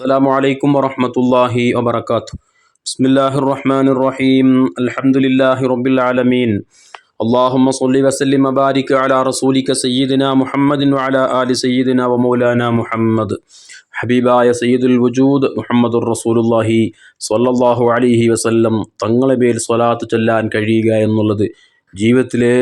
അസ്സാം വലൈക്കും വറഹമത്തല്ലാഹി വബർക്കാത്തു ബിസ്മില്ലാഹി റഹ്മാൻ റഹീം അലഹമുല്ലാഹി റബ്ബിൽ ആലമീൻ. അള്ളാഹുമ്മ സല്ലി വസല്ലിം അബാരിക് അല റസൂലിക സയ്യിദിന മുഹമ്മദിൻ അല ആലി സയ്യിദിന വമൗലാന മുഹമ്മദ്. ഹബീബായ സയ്യിദുൽ വജൂദ് മുഹമ്മദ് റസൂലുല്ലാഹി സല്ലല്ലാഹു അലിഹി വസല്ലം തങ്ങളെ പേരിൽ സ്വലാത്ത് ചൊല്ലാൻ കഴിയുക എന്നുള്ളത് ജീവിതത്തിലെ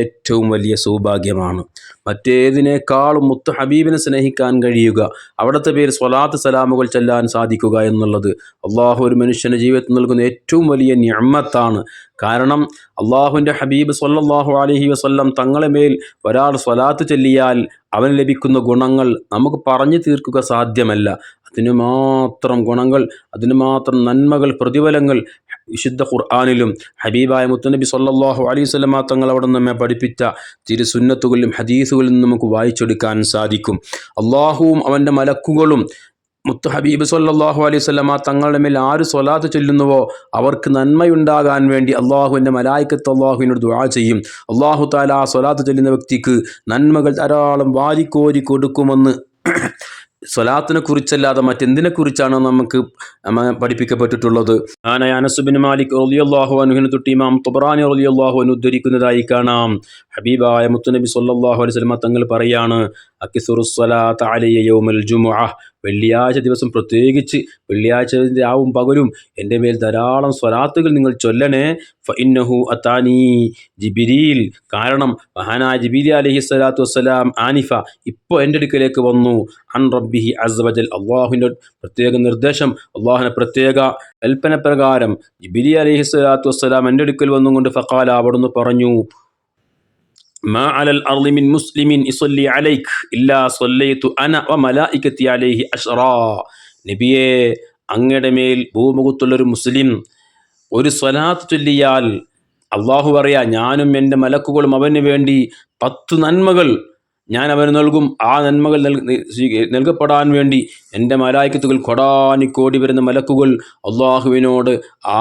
ഏറ്റവും വലിയ സൗഭാഗ്യമാണ്. മറ്റേതിനേക്കാളും മുത്ത് ഹബീബിനെ സ്നേഹിക്കാൻ കഴിയുക അവിടുത്തെ പേര് സ്വലാത്ത് സലാമുകൾ ചെല്ലാൻ സാധിക്കുക എന്നുള്ളത് അള്ളാഹു ഒരു മനുഷ്യന്റെ ജീവിതത്തിൽ നൽകുന്ന ഏറ്റവും വലിയ ഞമ്മത്താണ് കാരണം അള്ളാഹുവിന്റെ ഹബീബ് സല്ലാഹു അലഹി വസ്ല്ലം തങ്ങളെ മേൽ ഒരാൾ സ്വലാത്ത് ചൊല്ലിയാൽ അവന് ലഭിക്കുന്ന ഗുണങ്ങൾ നമുക്ക് പറഞ്ഞു തീർക്കുക സാധ്യമല്ല. അതിനു മാത്രം ഗുണങ്ങൾ അതിനു മാത്രം നന്മകൾ പ്രതിഫലങ്ങൾ വിശുദ്ധ ഖുർആാനിലും ഹബീബായ മുത്തനബി സല്ലാഹു അലൈഹി തങ്ങൾ അവിടെ നമ്മെ പഠിപ്പിച്ച തിരുസുന്നത്തുകളിലും ഹദീസുകളിലും നമുക്ക് വായിച്ചെടുക്കാൻ സാധിക്കും. അള്ളാഹുവും അവന്റെ മലക്കുകളും മുത്തു ഹബീബ് സല്ലാഹു അലൈഹി സ്വലമ തങ്ങളുടെ മേൽ ആര് സ്വലാത്ത് ചൊല്ലുന്നുവോ അവർക്ക് നന്മയുണ്ടാകാൻ വേണ്ടി അള്ളാഹുവിന്റെ മലായിക്കത്ത് അള്ളാഹുവിനോട് ദുആ ചെയ്യും. അള്ളാഹു താല ആ സ്വലാത്ത് ചൊല്ലുന്ന വ്യക്തിക്ക് നന്മകൾ ധാരാളം വാരിക്കോരി കൊടുക്കുമെന്ന് സ്വലാത്തിനെ കുറിച്ചല്ലാതെ മറ്റെന്തിനെ കുറിച്ചാണ് നമുക്ക് പഠിപ്പിക്കപ്പെട്ടിട്ടുള്ളത്? ആന അനസുബിൻ മാലിക് റലിയല്ലാഹു അനുഹിന് തൊട്ട് ഇമാം തുബറാനി റലിയല്ലാഹു അനുദ്ധരിക്കുന്നതായി കാണാം. ഹബീബായ മുത്തുനബി സല്ലാഹു അലൈഹി സ്വലമ തങ്ങൾ പറയാണ് യൗമൽ ജുമുഅ. വെള്ളിയാഴ്ച ദിവസം പ്രത്യേകിച്ച് വെള്ളിയാഴ്ച രാവും പകലും എന്റെ മേൽ ധാരാളം സ്വലാത്തുകൾ നിങ്ങൾ ചൊല്ലണേ. ഫഇന്നഹു അത്താനി ജിബിരിയിൽ കാരണം മഹാനായ ജിബിരി അലഹി സ്വലാത്തു വസ്സലാം ആനിഫ ഇപ്പോൾ എന്റെ അടുക്കലേക്ക് വന്നു. അൻ റബ്ബിഹി അസ്വജൽ അള്ളാഹുവിന്റെ പ്രത്യേക നിർദ്ദേശം അള്ളാഹുവിന്റെ പ്രത്യേക കൽപ്പന പ്രകാരം ജിബിരി അലഹി സ്വലാത്തു വസ്സലാം എന്റെ അടുക്കൽ വന്നുകൊണ്ട് ഫക്കാല അവിടുന്ന് പറഞ്ഞു. മാ അലൽ അർലിമിൻ മുസ്ലിമിൻ ഇസൊല്ലി അലൈഖ് ഇല്ലാ സൊല്ലൈത്തു അന വ മലായിക്കത്തി അലൈഹി അഷ്റാ നബിയെ അങ്ങയുടെ മേൽ ഭൂമുഖത്തുള്ളൊരു മുസ്ലിം ഒരു സ്വലാത്ത് ചൊല്ലിയാൽ അള്ളാഹു പറയാ ഞാനും എന്റെ മലക്കുകളും അവന് വേണ്ടി പത്ത് നന്മകൾ ഞാൻ അവന് നൽകും. ആ നന്മകൾ നൽകപ്പെടാൻ വേണ്ടി എന്റെ മലായിക്കത്തുകൾ കൊടാനിക്കോടി വരുന്ന മലക്കുകൾ അള്ളാഹുവിനോട് ആ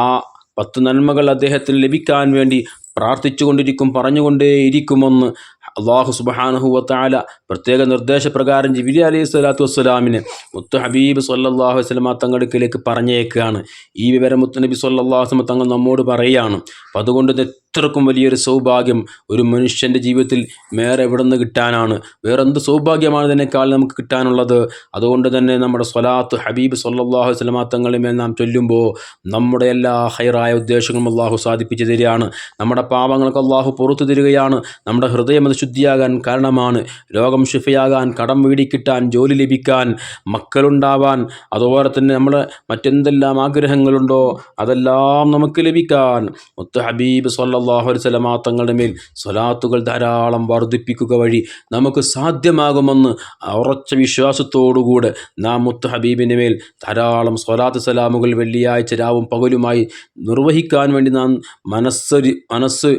പത്ത് നന്മകൾ അദ്ദേഹത്തിന് ലഭിക്കാൻ വേണ്ടി പ്രാർത്ഥിച്ചുകൊണ്ടിരിക്കും പറഞ്ഞുകൊണ്ടേയിരിക്കുമെന്ന് അള്ളാഹു സുബഹാനുഹുവത്താല പ്രത്യേക നിർദ്ദേശപ്രകാരം ജിബിലി അലൈഹി സ്വലാത്തു വസ്സലാമിന് മുത്ത് ഹബീബ് സല്ലാഹു വസ്ലമ തങ്ങടുക്കിലേക്ക് പറഞ്ഞേക്കുകയാണ് ഈ വിവരം മുത്തുനബി സല്ലാഹു വസ്ലമ തങ്ങൾ നമ്മോട് പറയുകയാണ് അപ്പം അതുകൊണ്ട് ഇത്രക്കും വലിയൊരു സൗഭാഗ്യം ഒരു മനുഷ്യന്റെ ജീവിതത്തിൽ വേറെ എവിടെ നിന്ന് കിട്ടാനാണ്. വേറെന്ത് സൗഭാഗ്യമാണ് ഇതിനേക്കാൾ നമുക്ക് കിട്ടാനുള്ളത്? അതുകൊണ്ട് തന്നെ നമ്മുടെ സ്വലാത്ത് ഹബീബ് സല്ലാഹു വസ്ലമ തങ്ങളുമേൽ നാം ചൊല്ലുമ്പോൾ നമ്മുടെ എല്ലാ ഹൈറായ ഉദ്ദേശങ്ങളും അള്ളാഹു സാധിപ്പിച്ചു തരികയാണ്. നമ്മുടെ പാപങ്ങൾക്ക് അള്ളാഹു പുറത്തു തരികയാണ്. നമ്മുടെ ഹൃദയം അത് ശുദ്ധിയാകാൻ കാരണമാണ്. രോഗം ഷിഫയാകാൻ കടം വീടിക്കിട്ടാൻ ജോലി ലഭിക്കാൻ മക്കളുണ്ടാവാൻ അതുപോലെ തന്നെ നമ്മൾ മറ്റെന്തെല്ലാം ആഗ്രഹങ്ങളുണ്ടോ അതെല്ലാം നമുക്ക് ലഭിക്കാൻ. മുത്ത് ഹബീബ് സല്ലാഹു വസ്ലമാ തങ്ങളുടെ മേൽ സ്വലാത്തുകൾ ധാരാളം വർദ്ധിപ്പിക്കുക വഴി നമുക്ക് സാധ്യമാകുമെന്ന് ഉറച്ച വിശ്വാസത്തോടുകൂടെ നാം മുത്ത് ഹബീബിന്റെ മേൽ ധാരാളം സ്വലാത്ത് സലാമുകൾ വെള്ളിയാഴ്ച രാവും പകലുമായി നിർവഹിക്കാൻ വേണ്ടി നാം മനസ്സൊരു മനസ്സ്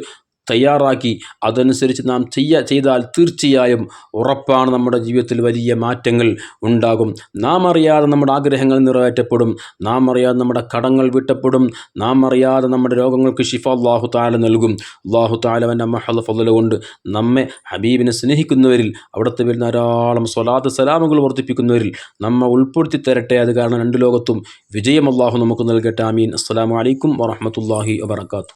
തയ്യാറാക്കി. അതനുസരിച്ച് നാം ചെയ്യ ചെയ്താൽ തീർച്ചയായും ഉറപ്പാണ് നമ്മുടെ ജീവിതത്തിൽ വലിയ മാറ്റങ്ങൾ ഉണ്ടാകും. നാം അറിയാതെ നമ്മുടെ ആഗ്രഹങ്ങൾ നിറവേറ്റപ്പെടും. നാം അറിയാതെ നമ്മുടെ കടങ്ങൾ വിട്ടപ്പെടും. നാം അറിയാതെ നമ്മുടെ രോഗങ്ങൾക്ക് ഷിഫ അള്ളാഹു താല നൽകും. അള്ളാഹു താലവന്റെ മഹൽ ഫല കൊണ്ട് നമ്മെ ഹബീബിനെ സ്നേഹിക്കുന്നവരിൽ അവിടുത്തെ വരുന്ന ധാരാളം സ്വലാത്ത് സലാമുകൾ വർദ്ധിപ്പിക്കുന്നവരിൽ നമ്മെ ഉൾപ്പെടുത്തി തരട്ടെ. അത് കാരണം രണ്ട് ലോകത്തും വിജയം അള്ളാഹു നമുക്ക് നൽകട്ടെ. ആമീൻ. അസ്സാം വലൈക്കും വറഹമത്തല്ലാഹി വാത്തു